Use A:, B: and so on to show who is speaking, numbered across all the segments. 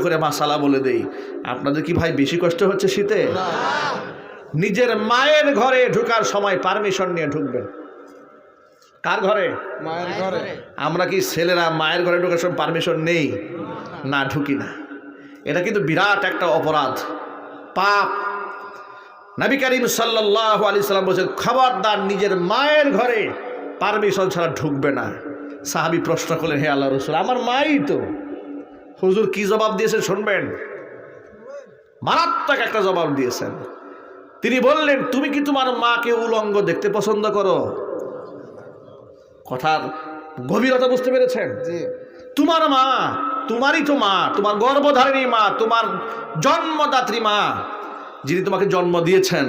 A: করে মাসালা বলে দেই আপনাদের কি ভাই বেশি কষ্ট হচ্ছে শীতে? নিজের মায়ের ঘরে ঢোকার সময় পারমিশন নিয়ে ঢুকবেন। কার ঘরে?
B: মায়ের ঘরে।
A: আমরা কি ছেলেরা মায়ের ঘরে ঢোকার সময় পারমিশন নেই? না ঢুকি না। এটা কিন্তু বিরাট একটা অপরাধ। পাপ। নবী করিম সাল্লাহ আলি সাল্লাম বলছেন খবরদার নিজের মায়ের ঘরে পারমিশন ছাড়া ঢুকবে না। সাহাবি প্রশ্ন করলেন হে আল্লাহ রসুল আমার মাই তো। হুজুর কি জবাব দিয়েছেন শুনবেন? মারাত্মক একটা জবাব দিয়েছেন। তিনি বললেন তুমি কি তোমার মাকে উলঙ্গ দেখতে পছন্দ করো? কথার গভীরতা বুঝতে পেরেছেন? তোমার মা তোমারই তো মা তোমার গর্ভধারিণী মা তোমার জন্মদাত্রী মা যিনি তোমাকে জন্ম দিয়েছেন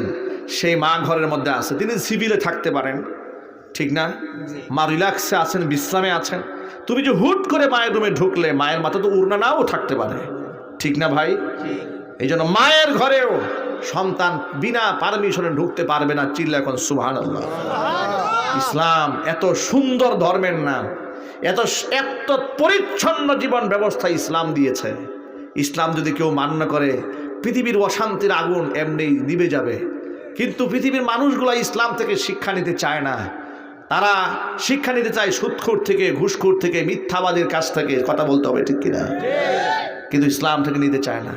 A: সেই মা ঘরের মধ্যে আছে। তিনি সিভিলে থাকতে পারেন। ঠিক না? মা রিল্যাক্সে আছেন বিশ্রামে আছেন। তুমি যে হুট করে মায়ের রুমে ঢুকলে, মায়ের মাথা তো উড়না নাও থাকতে পারে। ঠিক না ভাই? এই জন্য মায়ের ঘরেও সন্তান বিনা পারমিশনে ঢুকতে পারবে না চিল্লা এখন সুভান ইসলাম এত সুন্দর ধর্মের নাম, এত এত পরিচ্ছন্ন জীবন ব্যবস্থা ইসলাম দিয়েছে। ইসলাম যদি কেউ মান্য করে, পৃথিবীর অশান্তির আগুন এমনি নিভে যাবে। কিন্তু পৃথিবীর মানুষগুলো ইসলাম থেকে শিক্ষা নিতে চায় না। তারা শিক্ষা নিতে চায় সুৎখোর থেকে ঘুষখোর থেকে মিথ্যাবাদের কাছ থেকে। কথা বলতে হবে ঠিক কিনা? কিন্তু ইসলাম থেকে নিতে চায় না।